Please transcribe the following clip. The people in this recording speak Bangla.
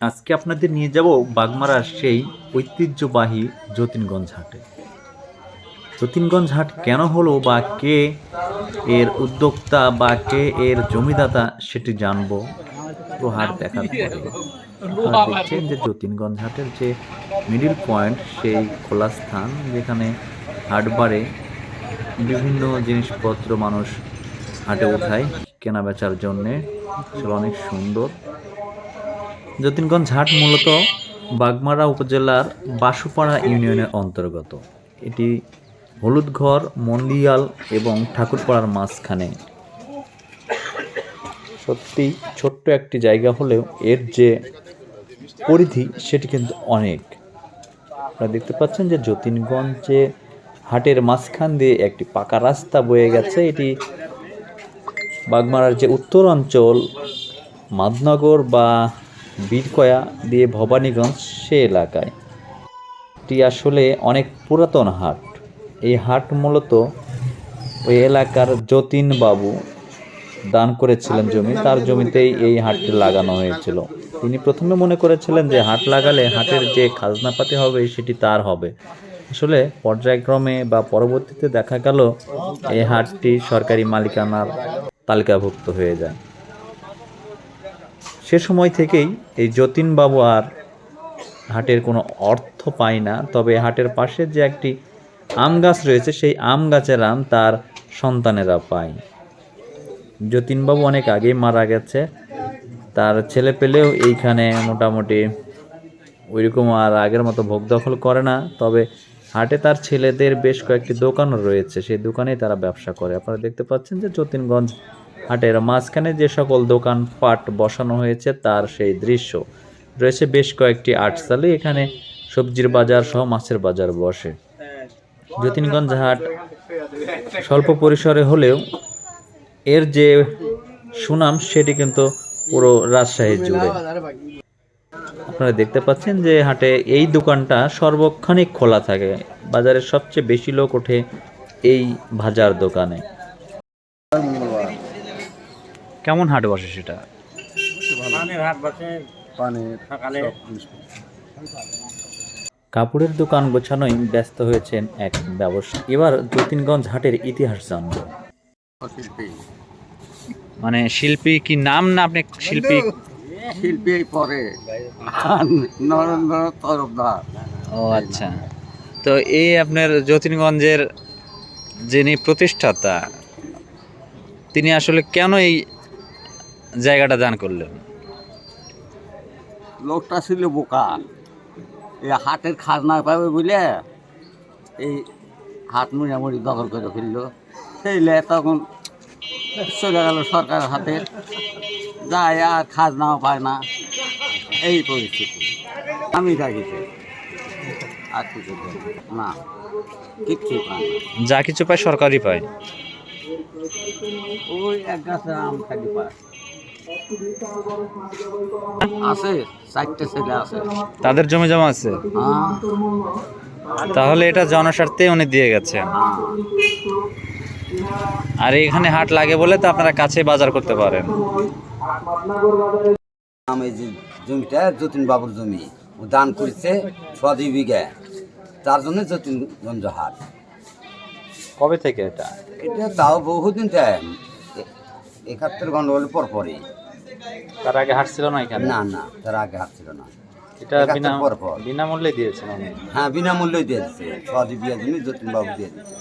আজকে আপনাদের নিয়ে যাব বাগমারার সেই ঐতিহ্যবাহী যতীনগঞ্জ হাটে। যতীনগঞ্জ হাট কেন হলো বা কে এর উদ্যোক্তা বা কে এর জমিদাতা সেটি জানব পুরো হাট দেখার পরে। দেখছেন যে যতীনগঞ্জ হাটের যে মিডিল পয়েন্ট সেই খোলা স্থান যেখানে হাট বারে বিভিন্ন জিনিসপত্র মানুষ হাটে উঠায় কেনা বেচার জন্যে। সেগুলো অনেক সুন্দর। যতীনগঞ্জ হাট মূলত বাগমারা উপজেলার বাসুপাড়া ইউনিয়নের অন্তর্গত। এটি হলুদঘর মন্দিয়াল এবং ঠাকুরপাড়ার মাঝখানে। সত্যি ছোট্ট একটি জায়গা হলেও এর যে পরিধি, সেটি কিন্তু অনেক। আপনারা দেখতে পাচ্ছেন যে যতীনগঞ্জে হাটের মাঝখান দিয়ে একটি পাকা রাস্তা বয়ে গেছে। এটি বাগমারার যে উত্তরাঞ্চল, মাদনগর বা বীরকয়া দিয়ে ভবানীগঞ্জ সে এলাকায়। এটি আসলে অনেক পুরাতন হাট। এই হাট মূলত ওই এলাকার যতীন বাবু দান করেছিলেন জমি। তার জমিতেই এই হাটটি লাগানো হয়েছিল। তিনি প্রথমে মনে করেছিলেন যে হাট লাগালে হাটের যে খাজনাপাতি হবে, সেটি তার হবে। আসলে পর্যায়ক্রমে বা পরবর্তীতে দেখা গেল, এই হাটটি সরকারি মালিকানার তালিকাভুক্ত হয়ে যায়। সে সময় থেকেই এই যতীনবাবু আর হাটের কোনো অর্থ পায় না। তবে হাটের পাশে যে একটি আম গাছ রয়েছে, সেই আম গাছের আম তার সন্তানেরা পায়। যতীনবাবু অনেক আগেই মারা গেছে। তার ছেলে পেলেও এইখানে মোটামুটি ওইরকম আর আগের মতো ভোগ দখল করে না। তবে হাটে তার ছেলেদের বেশ কয়েকটি দোকানও রয়েছে। সেই দোকানেই তারা ব্যবসা করে। আপনারা দেখতে পাচ্ছেন যে যতীনগঞ্জ হাটের মাঝখানে যে সকল দোকান পাট বসানো হয়েছে, তার সেই দৃশ্য। রয়েছে বেশ কয়েকটি আটসালি এখানে সবজির বাজার সহ মাছের বাজার বসে। যতীনগঞ্জ হাট স্বল্প পরিসরে হলেও এর যে সুনাম, সেটি কিন্তু পুরো রাজশাহী জুড়ে। আপনারা দেখতে পাচ্ছেন যে হাটে এই দোকানটা সর্বক্ষণিক খোলা থাকে। বাজারের সবচেয়ে বেশি লোক ওঠে এই ভাজার দোকানে। কেমন হাট বসে সেটা? পানির হাট বসে পানির সকালে। কাপড়ের দোকান গোছানোই ব্যস্ত হয়েছেন এক ব্যবসা এবার যতীনগঞ্জ হাটের ইতিহাস জানব। মানে শিল্পী কি নাম না আপনি শিল্পী? শিল্পী পরে। নরেন্দ্র তরফদার। ও আচ্ছা। তো এই আপনার যতীনগঞ্জের যিনি প্রতিষ্ঠাতা তিনি আসলে কেন এই জায়গাটা দান করলেন। লোকটা ছিল বোকা। এই হাটের খাজনা পাবে বুঝলে এই হাট মুড়ামুড়ি দখল করে ফেলল। সেইলে তখন চলে গেল সরকার হাতে। যায় আর খাজনাও পায় না। এই পরিস্থিতি। আমি থাকিছে আর কিছু না। কিচ্ছু পায় যা কিছু পায় সরকারি পায়। ওই এক গাছে আম খালি পায়। আছে চারটে ছেলে আছে। তাদের জমি জমা আছে? হ্যাঁ। তাহলে এটা জনস্বার্থে উনি দিয়ে গেছেন। হ্যাঁ। আর এখানে হাট লাগে বলে তো আপনারা কাছে বাজার করতে পারেন। আমি যে জমিটা যতীন বাবুর জমি ও দান করেছে ছ দুই বিঘা। তার জন্য যতীনগঞ্জ হাট। কবে থেকে এটা? এটা তাও বহুদিন টাইম একাত্তর গন্ডগোলের পর পরে তার আগে হাট ছিল না এখানে? না না তার আগে হাট ছিল না। এটা বিনা। বিনামূল্যে দিয়েছে হ্যাঁ বিনামূল্যই দিয়ে দিচ্ছে ছ দুই বিঘা জমি যতীন বাবু দিয়ে দিচ্ছে